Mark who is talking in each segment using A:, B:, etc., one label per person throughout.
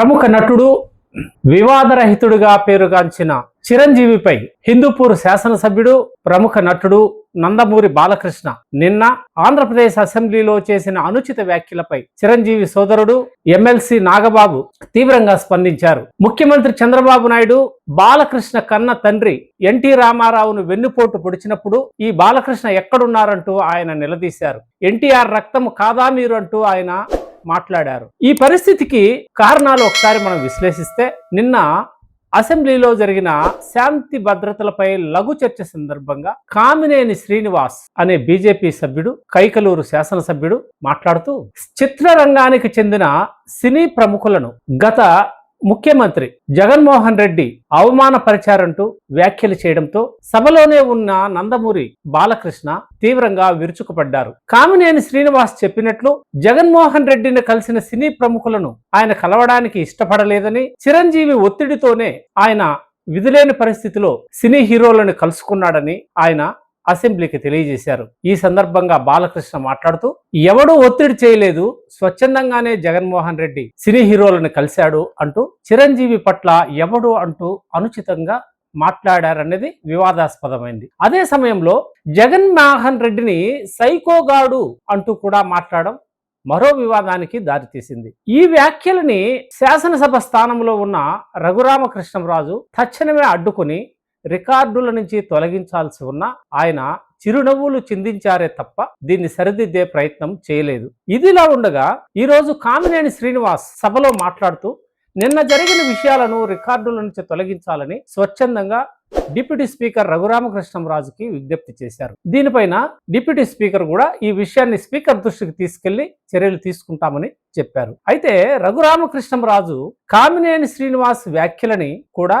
A: ప్రముఖ నటుడు వివాదరహితుడిగా పేరుగాంచిన చిరంజీవిపై హిందూపూర్ శాసనసభ్యుడు ప్రముఖ నటుడు నందమూరి బాలకృష్ణ నిన్న ఆంధ్రప్రదేశ్ అసెంబ్లీలో చేసిన అనుచిత వ్యాఖ్యలపై చిరంజీవి సోదరుడు ఎమ్మెల్సీ నాగబాబు తీవ్రంగా స్పందించారు. ముఖ్యమంత్రి చంద్రబాబు నాయుడు బాలకృష్ణ కన్న తండ్రి ఎన్టీ రామారావును వెన్నుపోటు పొడిచినప్పుడు ఈ బాలకృష్ణ ఎక్కడున్నారంటూ ఆయన నిలదీశారు. ఎన్టీఆర్ రక్తం కాదా మీరు అంటూ ఆయన మాట్లాడారు. ఈ పరిస్థితికి కారణాలు ఒకసారి మనం విశ్లేషిస్తే నిన్న అసెంబ్లీలో జరిగిన శాంతి భద్రతలపై లఘు చర్చ సందర్భంగా కామినేని శ్రీనివాస్ అనే బీజేపీ సభ్యుడు కైకలూరు శాసనసభ్యుడు మాట్లాడుతూ చిత్రరంగానికి చెందిన సినీ ప్రముఖులను గత ముఖ్యమంత్రి జగన్మోహన్ రెడ్డి అవమానపరిచారంటూ వ్యాఖ్యలు చేయడంతో సభలోనే ఉన్న నందమూరి బాలకృష్ణ తీవ్రంగా విరుచుకుపడ్డారు. కామినేని శ్రీనివాస్ చెప్పినట్లు జగన్మోహన్ రెడ్డిని కలిసిన సినీ ప్రముఖులను ఆయన కలవడానికి ఇష్టపడలేదని చిరంజీవి ఒత్తిడితోనే ఆయన విధులేని పరిస్థితిలో సినీ హీరోలను కలుసుకున్నాడని ఆయన అసెంబ్లీకి తెలియజేశారు. ఈ సందర్భంగా బాలకృష్ణ మాట్లాడుతూ ఎవడూ ఒత్తిడి చేయలేదు. స్వచ్ఛందంగానే జగన్మోహన్ రెడ్డి సినీ హీరోలను కలిశాడు అంటూ చిరంజీవి పట్ల ఎవడు అంటూ అనుచితంగా మాట్లాడారనేది వివాదాస్పదమైంది. అదే సమయంలో జగన్మోహన్ రెడ్డిని సైకోగాడు అంటూ కూడా మాట్లాడడం మరో వివాదానికి దారితీసింది. ఈ వ్యాఖ్యలని శాసనసభ స్థానంలో ఉన్న రఘురామకృష్ణంరాజు తక్షణమే అడ్డుకుని రికార్డుల నుంచి తొలగించాల్సి ఉన్న ఆయన చిరునవ్వులు చిందించారే తప్ప దీన్ని సరిదిద్దే ప్రయత్నం చేయలేదు. ఇదిలా ఉండగా ఈరోజు కామినేని శ్రీనివాస్ సభలో మాట్లాడుతూ నిన్న జరిగిన విషయాలను రికార్డుల నుంచి తొలగించాలని స్వచ్ఛందంగా డిప్యూటీ స్పీకర్ రఘురామకృష్ణంరాజుకి విజ్ఞప్తి చేశారు. దీనిపైన డిప్యూటీ స్పీకర్ కూడా ఈ విషయాన్ని స్పీకర్ దృష్టికి తీసుకెళ్ళి చర్యలు తీసుకుంటామని చెప్పారు. అయితే రఘురామకృష్ణంరాజు కామినేని శ్రీనివాస్ వ్యాఖ్యలని కూడా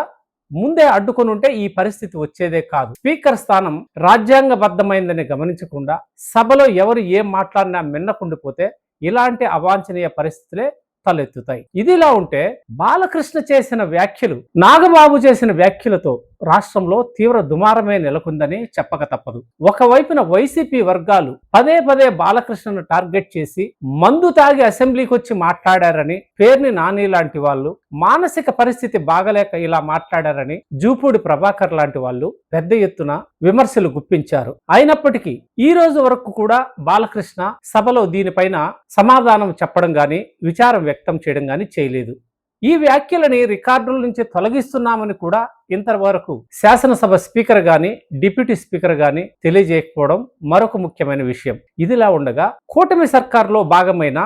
A: ముందే అడ్డుకొని ఉంటే ఈ పరిస్థితి వచ్చేదే కాదు. స్పీకర్ స్థానం రాజ్యాంగబద్ధమైందని గమనించకుండా సభలో ఎవరు ఏం మాట్లాడినా మిన్నకుండిపోతే ఇలాంటి అవాంఛనీయ పరిస్థితులే తలెత్తుతాయి. ఇదిలా ఉంటే బాలకృష్ణ చేసిన వ్యాఖ్యలు నాగబాబు చేసిన వ్యాఖ్యలతో రాష్ట్రంలో తీవ్ర దుమారమే నెలకొందని చెప్పక తప్పదు. ఒకవైపున వైసీపీ వర్గాలు పదే పదే బాలకృష్ణను టార్గెట్ చేసి మందు తాగి అసెంబ్లీకి వచ్చి మాట్లాడారని పేర్ని నాని లాంటి వాళ్ళు మానసిక పరిస్థితి బాగలేక ఇలా మాట్లాడారని జూపూడి ప్రభాకర్ లాంటి వాళ్ళు పెద్ద ఎత్తున విమర్శలు గుప్పించారు. అయినప్పటికీ ఈ రోజు వరకు కూడా బాలకృష్ణ సభలో దీనిపైన సమాధానం చెప్పడం గాని విచారం వ్యక్తం చేయడం గాని చేయలేదు. ఈ వ్యాఖ్యలని రికార్డుల నుంచి తొలగిస్తున్నామని కూడా ఇంతవరకు శాసనసభ స్పీకర్ గాని డిప్యూటీ స్పీకర్ గాని తెలియజేయకపోవడం మరొక ముఖ్యమైన విషయం. ఇదిలా ఉండగా కూటమి సర్కార్లో భాగమైన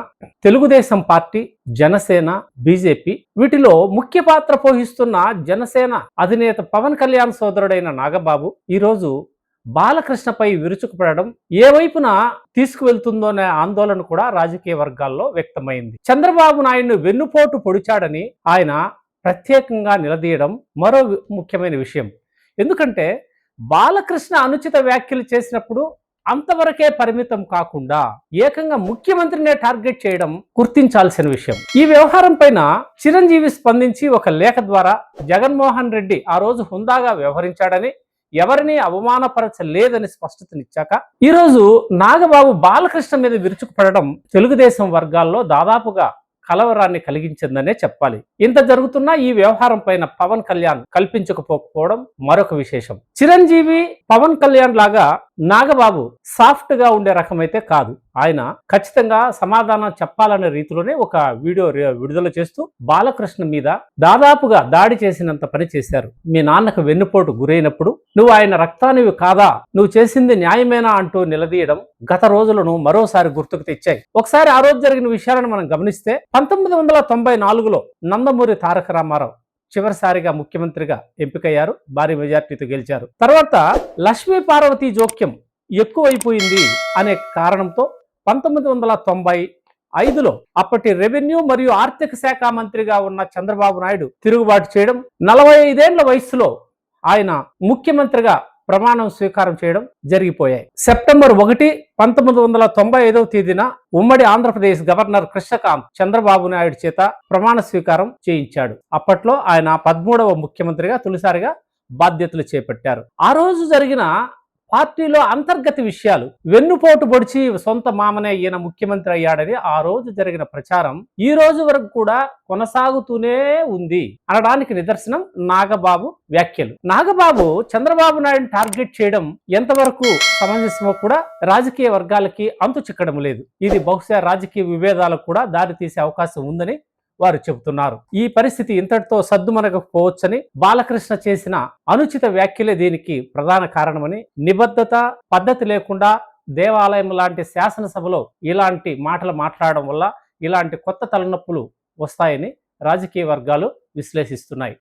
A: తెలుగుదేశం పార్టీ జనసేన బీజేపీ వీటిలో ముఖ్య పాత్ర పోషిస్తున్న జనసేన అధినేత పవన్ కళ్యాణ్ సోదరుడైన నాగబాబు ఈరోజు బాలకృష్ణపై విరుచుకుపడడం ఏ వైపున తీసుకువెళ్తుందోనే ఆందోళన కూడా రాజకీయ వర్గాల్లో వ్యక్తమైంది. చంద్రబాబు నాయుడు వెన్నుపోటు పొడిచాడని ఆయన ప్రత్యేకంగా నిలదీయడం మరో ముఖ్యమైన విషయం. ఎందుకంటే బాలకృష్ణ అనుచిత వ్యాఖ్యలు చేసినప్పుడు అంతవరకే పరిమితం కాకుండా ఏకంగా ముఖ్యమంత్రినే టార్గెట్ చేయడం గుర్తించాల్సిన విషయం. ఈ వ్యవహారం పైన చిరంజీవి స్పందించి ఒక లేఖ ద్వారా జగన్మోహన్ రెడ్డి ఆ రోజు హుందాగా వ్యవహరించాడని ఎవరిని అవమానపరచలేదని స్పష్టతనిచ్చాక ఈరోజు నాగబాబు బాలకృష్ణ మీద విరుచుకుపడడం తెలుగుదేశం వర్గాల్లో దాదాపుగా కలవరాన్ని కలిగించిందనే చెప్పాలి. ఇంత జరుగుతున్నా ఈ వ్యవహారం పైన పవన్ కళ్యాణ్ కల్పించకపోకపోవడం మరొక విశేషం. చిరంజీవి పవన్ కళ్యాణ్ లాగా నాగబాబు సాఫ్ట్గా ఉండే రకమైతే కాదు. ఆయన ఖచ్చితంగా సమాధానం చెప్పాలనే రీతిలోనే ఒక వీడియో విడుదల చేస్తూ బాలకృష్ణ మీద దాదాపుగా దాడి చేసినంత పని చేశారు. మీ నాన్నకు వెన్నుపోటు గురైనప్పుడు నువ్వు ఆయన రక్తానివి కాదా? నువ్వు చేసింది న్యాయమేనా అంటూ నిలదీయడం గత రోజులను మరోసారి గుర్తుకు తెచ్చాయి. ఒకసారి ఆ రోజు జరిగిన విషయాలను మనం గమనిస్తే పంతొమ్మిది వందల తొంభై నాలుగులో నందమూరి తారక రామారావు చివరిసారిగా ముఖ్యమంత్రిగా ఎంపికయ్యారు. భారీ మెజార్టీతో గెలిచారు. తర్వాత లక్ష్మీ పార్వతి జోక్యం ఎక్కువైపోయింది అనే కారణంతో పంతొమ్మిది వందల తొంభై ఐదులో అప్పటి రెవెన్యూ మరియు ఆర్థిక శాఖ మంత్రిగా ఉన్న చంద్రబాబు నాయుడు తిరుగుబాటు చేయడం నలభై ఐదేళ్ళ వయసులో ఆయన ముఖ్యమంత్రిగా ప్రమాణం స్వీకారం చేయడం జరిగిపోయాయి. సెప్టెంబర్ ఒకటి పంతొమ్మిది వందల తొంభై ఐదవ తేదీన ఉమ్మడి ఆంధ్రప్రదేశ్ గవర్నర్ కృష్ణకాంత్ చంద్రబాబు నాయుడు చేత ప్రమాణ స్వీకారం చేయించాడు. అప్పట్లో ఆయన పదమూడవ ముఖ్యమంత్రిగా తొలిసారిగా బాధ్యతలు చేపట్టారు. ఆ రోజు జరిగిన పార్టీలో అంతర్గత విషయాలు. వెన్నుపోటు పొడిచి సొంత మామనే ఈయన ముఖ్యమంత్రి అయ్యాడని ఆ రోజు జరిగిన ప్రచారం ఈ రోజు వరకు కూడా కొనసాగుతూనే ఉంది అనడానికి నిదర్శనం నాగబాబు వ్యాఖ్యలు. నాగబాబు చంద్రబాబు నాయుడు టార్గెట్ చేయడం ఎంతవరకు సమంజసమో కూడా రాజకీయ వర్గాలకి అంతు చిక్కడం లేదు. ఇది బహుశా రాజకీయ విభేదాలకు కూడా దారితీసే అవకాశం ఉందని వారు చెబుతున్నారు. ఈ పరిస్థితి ఇంతటితో సద్దుమనగకపోవచ్చని బాలకృష్ణ చేసిన అనుచిత వ్యాఖ్యలే దీనికి ప్రధాన కారణమని నిబద్ధత పద్ధతి లేకుండా దేవాలయం లాంటి శాసనసభలో ఇలాంటి మాటలు మాట్లాడడం వల్ల ఇలాంటి కొత్త తలనొప్పులు వస్తాయని రాజకీయ వర్గాలు విశ్లేషిస్తున్నాయి.